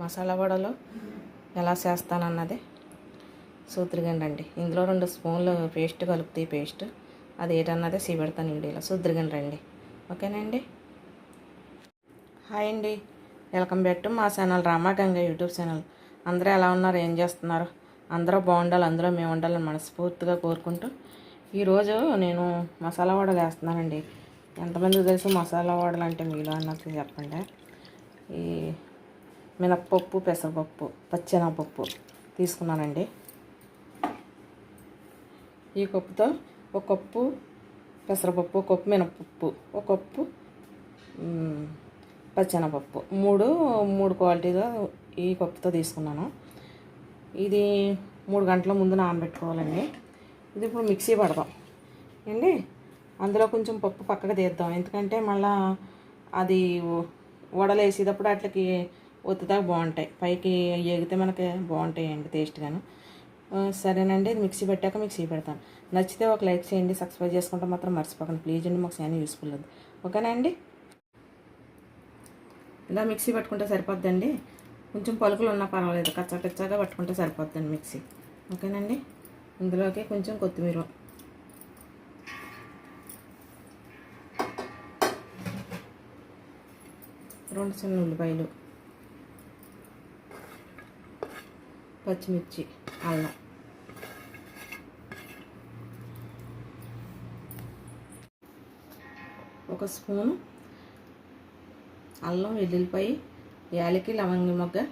మసాలా వడలు ఎలా చేస్తానన్నది సూత్రిగండి ఇందులో రెండు స్పూన్లు పేస్ట్ కలుపుతాయి పేస్ట్. అది ఏటన్నదే సీబెడతాను వీడియోలో సూత్రిగండి రండి ఓకేనండి? హాయ్ అండి. వెల్కమ్ బ్యాక్ టు మా ఛానల్ రామాగంగ యూట్యూబ్ ఛానల్. అందరూ ఎలా ఉన్నారు? ఏం చేస్తున్నారు? అందరూ బాగుండాలి అందరూ మేము ఉండాలని మనస్ఫూర్తిగా కోరుకుంటూ ఈరోజు నేను మసాలా వడలు వేస్తున్నానండి ఎంతమందికి తెలుసు మసాలా వడలు అంటే మీలో అన్నది చెప్పండి. ఈ మినప్పప్పు పెసరపప్పు పచ్చెనపప్పు తీసుకున్నానండి. ఈ కప్పుతో ఒక కప్పు పెసరపప్పు ఒక కప్పు మినపప్పు ఒక కప్పు పచ్చెనపప్పు మూడు మూడు క్వాలిటీగా ఈ కప్పుతో తీసుకున్నాను. ఇది మూడు గంటల ముందు నానబెట్టుకోవాలండి. ఇది ఇప్పుడు మిక్సీ పడదాం అండి అందులో కొంచెం పప్పు పక్కకు తీద్దాం. ఎందుకంటే మళ్ళీ అది వడలేసేటప్పుడు అట్లకి ఒత్తుదాకా బాగుంటాయి. పైకి ఎగితే మనకి బాగుంటాయండి టేస్ట్గాను సరేనండి ఇది మిక్సీ పెట్టాక మిక్సీ పెడతాను. నచ్చితే ఒక లైక్ చేయండి సబ్స్క్రైబ్ చేసుకుంటే మాత్రం మర్చిపోకండి. ప్లీజ్ అండి మాకు చాలా యూస్ఫుల్ అది ఓకేనా అండి? ఇలా మిక్సీ పట్టుకుంటే సరిపోద్దండి. కొంచెం పలుకులు ఉన్నా పర్వాలేదు. కచ్చా కచ్చాగా పట్టుకుంటే సరిపోద్దండి మిక్సీ. ఓకేనండి ఇందులోకి కొంచెం కొత్తిమీర. రెండు చిన్న ఉల్లిపాయలు. పచ్చిమిర్చి అల్లం. ఒక స్పూను అల్లం వెల్లుల్లిపాయ యాలకి లవంగి మొగ్గ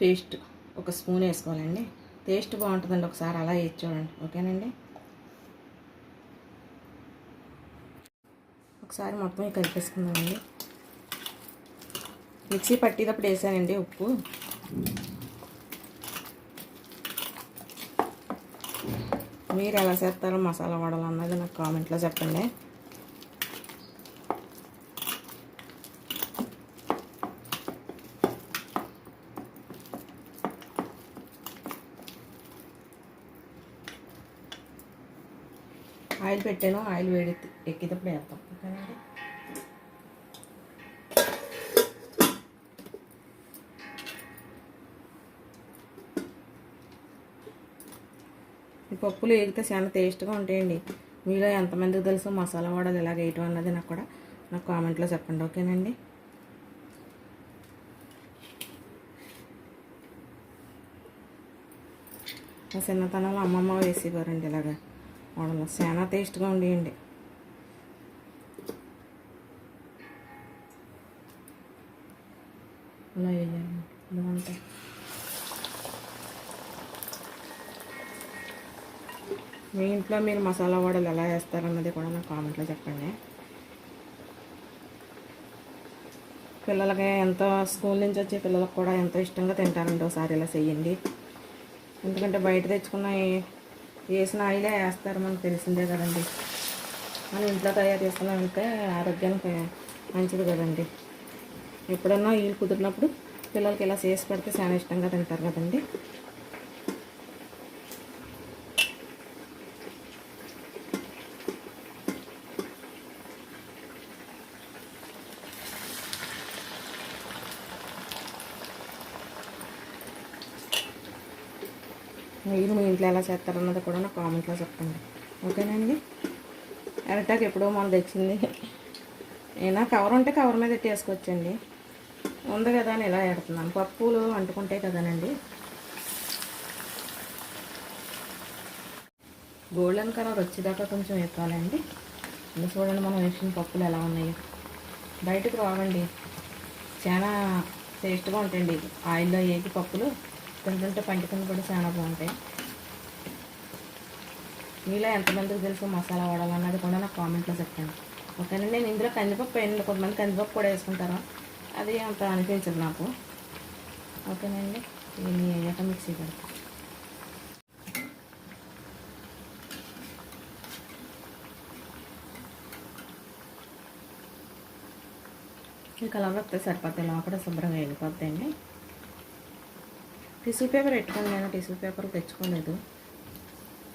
పేస్ట్ ఒక స్పూన్ వేసుకోవాలండి. టేస్ట్ బాగుంటుందండి ఒకసారి అలా వేసి చూడండి. ఓకేనండి? ఒకసారి మొత్తం కలిపేసుకుందామండి. మిక్సీ పట్టేటప్పుడు వేసానండి ఉప్పు. మీరు ఎలా చేస్తారో మసాలా వడలు అన్నది నాకు కామెంట్లో చెప్పండి. ఆయిల్ పెట్టాను ఆయిల్ వేడి ఎక్కేటప్పుడు వేస్తాం ఈ పప్పులు వేగితే చాలా టేస్ట్గా ఉంటాయండి. మీలో ఎంతమందికి తెలుసు మసాలా వడలు ఎలా వేయటం అన్నది నాకు కూడా నాకు కామెంట్లో చెప్పండి ఓకేనండి? మా చిన్నతనంలో అమ్మమ్మ వేసేవారండి ఇలాగా వడలు. చాలా టేస్ట్గా ఉండేయండి. అలా వేయాలి. బాగుంటాయి మీ ఇంట్లో మీరు మసాలా వడలు ఎలా వేస్తారన్నది కూడా నాకు కామెంట్లో చెప్పండి. పిల్లలకి ఎంతో స్కూల్ నుంచి వచ్చే పిల్లలకు కూడా ఎంతో ఇష్టంగా తింటారండి ఒకసారి ఇలా చెయ్యండి. ఎందుకంటే బయట తెచ్చుకున్న వేసిన ఆయిలే వేస్తారు మనకు తెలిసిందే కదండి. మనం ఇంట్లో తయారు చేసుకున్నామంటే ఆరోగ్యానికి మంచిది కదండి. ఎప్పుడన్నా వీలు కుదిరినప్పుడు పిల్లలకి ఇలా చేసి పెడితే చాలా ఇష్టంగా తింటారు కదండి. మీరు మీ ఇంట్లో ఎలా చేస్తారన్నది కూడా నాకు కామెంట్లో చెప్పండి. ఓకేనండి? అరటాకు ఎప్పుడో మనం తెచ్చింది. అయినా కవర్ ఉంటే కవర్ మీద వేసుకోవచ్చండి ఉంది కదా అని ఇలా పెడుతున్నాను పప్పులు అంటుకుంటాయి కదానండి. గోల్డెన్ కలర్ వచ్చేదాకా కొంచెం వేసుకోవాలండి ఇది చూడండి మనం వేసిన పప్పులు ఎలా ఉన్నాయి. బయటకు రావండి. చాలా టేస్ట్గా ఉంటాయండి. ఆయిల్లో వేగి పప్పులు. తింటుంటే పండుకొని కూడా చాలా బాగుంటాయి. మీలో ఎంతమందికి తెలుసు మసాలా వాడాలన్నది కూడా నాకు కామెంట్లో చెప్పండి. ఓకేనండి నేను ఇందులో కందిపప్పు వేయండి కొంతమంది కందిపప్పు కూడా వేసుకుంటారు? అది అంత అనిపించదు నాకు. ఓకేనండి ఇవన్నీ అయ్యాక మిక్సీ పెడతాను ఈ కలర్ వస్తే సరిపోతాయి లోపల శుభ్రంగా వెళ్ళిపోతాయండి టిష్యూ పేపర్ పెట్టుకోండి నేను టిష్యూ పేపర్ తెచ్చుకోలేదు.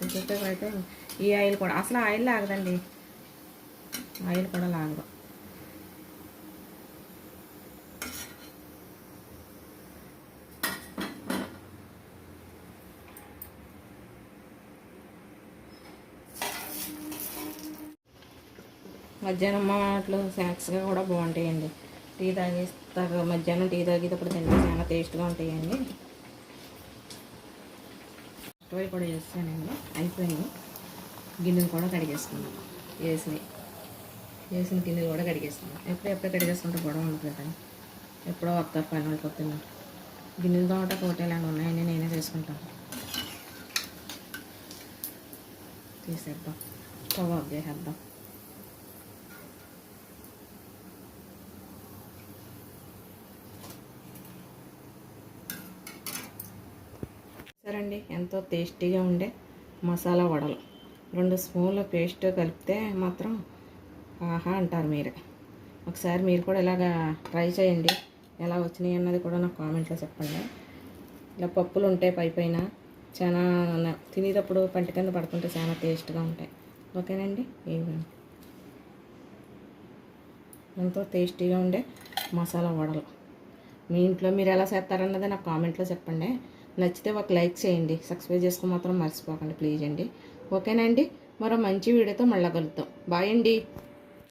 ఇంకొకటి అయితే ఈ ఆయిల్ కూడా. అసలు ఆయిల్ లాగదండి. ఆయిల్ కూడా లాగదు. మధ్యాహ్నం మాటలు స్నాక్స్గా కూడా బాగుంటాయండి. టీ తాగేసి మధ్యాహ్నం టీ తాగేటప్పుడు తింటే చాలా టేస్ట్గా ఉంటాయండి. స్టవ్ కూడా చేస్తానండి అయిపోయింది. గిన్నెలు కూడా కడిగేసుకున్నాను వేసినవి వేసిన గిన్నెలు కూడా కడిగేసుకున్నాను ఎప్పుడు ఎప్పుడు కడిగేసుకుంటే గొడవ ఉంటుంది కదా. ఎప్పుడో వస్తారు పని వాళ్ళు గిన్నెలు తోట కోటేలాగా ఉన్నాయని నేనే చేసుకుంటాను. తీసేద్దాం. స్టవ్ చేసేద్దాం. అండి ఎంతో టేస్టీగా ఉండే మసాలా వడలు. రెండు స్పూన్ల పేస్ట్ కలిపితే మాత్రం ఆహా అంటారు మీరే. ఒకసారి మీరు కూడా ఇలాగా ట్రై చేయండి. ఎలా వచ్చినాయి అన్నది కూడా నాకు కామెంట్లో చెప్పండి. ఇలా పప్పులు ఉంటాయి పై పైన చాలా తినేటప్పుడు పంట కింద పడుతుంటే చాలా టేస్ట్గా ఉంటాయి. ఓకేనండి? ఇవ్వండి ఎంతో టేస్టీగా ఉండే మసాలా వడలు. మీ ఇంట్లో మీరు ఎలా చేస్తారన్నది నాకు కామెంట్లో చెప్పండి. నచ్చితే ఒక లైక్ చేయండి. సబ్స్క్రైబ్ చేసుకో మాత్రం మర్చిపోకండి. ప్లీజ్ అండి. ఓకేనండి మరో మంచి వీడియోతో మళ్ళీ కలుద్దాం. బాయ్ అండి.